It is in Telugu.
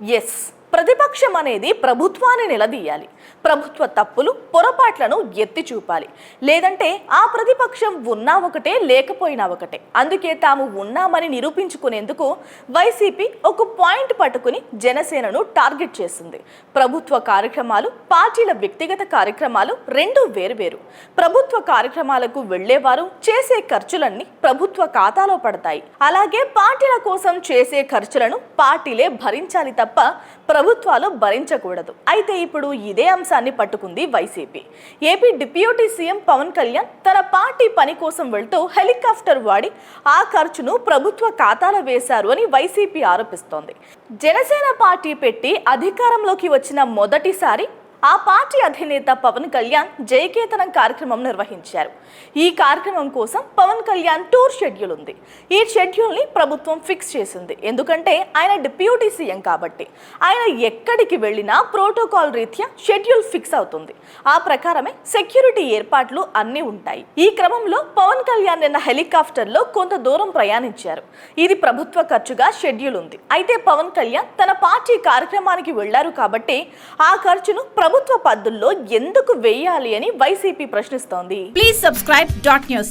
yes. ప్రతిపక్షం అనేది ప్రభుత్వాన్ని నిలదీయాలి. ప్రభుత్వ తప్పులు పొరపాట్లను ఎత్తి చూపాలి. లేదంటే ఆ ప్రతిపక్షం ఉన్నా ఒకటే లేకపోయినా ఒకటే. అందుకే తాము ఉన్నామని నిరూపించుకునేందుకు వైసీపీ ఒక పాయింట్ పట్టుకుని జనసేనను టార్గెట్ చేసింది. ప్రభుత్వ కార్యక్రమాలు పార్టీల వ్యక్తిగత కార్యక్రమాలు రెండు వేరువేరు. ప్రభుత్వ కార్యక్రమాలకు వెళ్ళేవారు చేసే ఖర్చులన్నీ ప్రభుత్వ ఖాతాలో పడతాయి. అలాగే పార్టీల కోసం చేసే ఖర్చులను పార్టీలే భరించాలి తప్ప ప్రభుత్వాలు భరించకూడదు. అయితే ఇప్పుడు ఇదే అంశాన్ని పట్టుకుంది YCP. AP deputy CM Pawan Kalyan తన పార్టీ పని కోసం వెళ్తూ హెలికాప్టర్ వాడి ఆ ఖర్చును ప్రభుత్వ ఖాతాలో వేశారు అని వైసీపీ ఆరోపిస్తోంది. జనసేన పార్టీ పెట్టి అధికారంలోకి వచ్చిన మొదటిసారి ఆ పార్టీ అధినేత పవన్ కళ్యాణ్ జయకేతనం కార్యక్రమం నిర్వహించారు. ఈ కార్యక్రమం కోసం పవన్ కళ్యాణ్ టూర్ షెడ్యూల్ ఉంది. ఈ షెడ్యూల్ని ప్రభుత్వం ఫిక్స్ చేసింది. ఎందుకంటే ఆయన డిప్యూటీ సీఎం కాబట్టి. ఆయన ఎక్కడికి వెళ్ళినా ప్రోటోకాల్ రీత్యా షెడ్యూల్ ఫిక్స్ అవుతుంది. ఆ ప్రకారమే సెక్యూరిటీ ఏర్పాట్లు అన్నీ ఉంటాయి. ఈ క్రమంలో పవన్ కళ్యాణ్ నిన్న హెలికాప్టర్లో కొంత దూరం ప్రయాణించారు. ఇది ప్రభుత్వ ఖర్చుగా షెడ్యూల్ ఉంది. అయితే పవన్ కళ్యాణ్ తన పార్టీ కార్యక్రమానికి వెళ్ళారు కాబట్టి ఆ ఖర్చును ప్రభుత్వ పద్దుల్లో ఎందుకు వేయాలి అని YCP ప్రశ్నిస్తోంది. Please subscribe dot news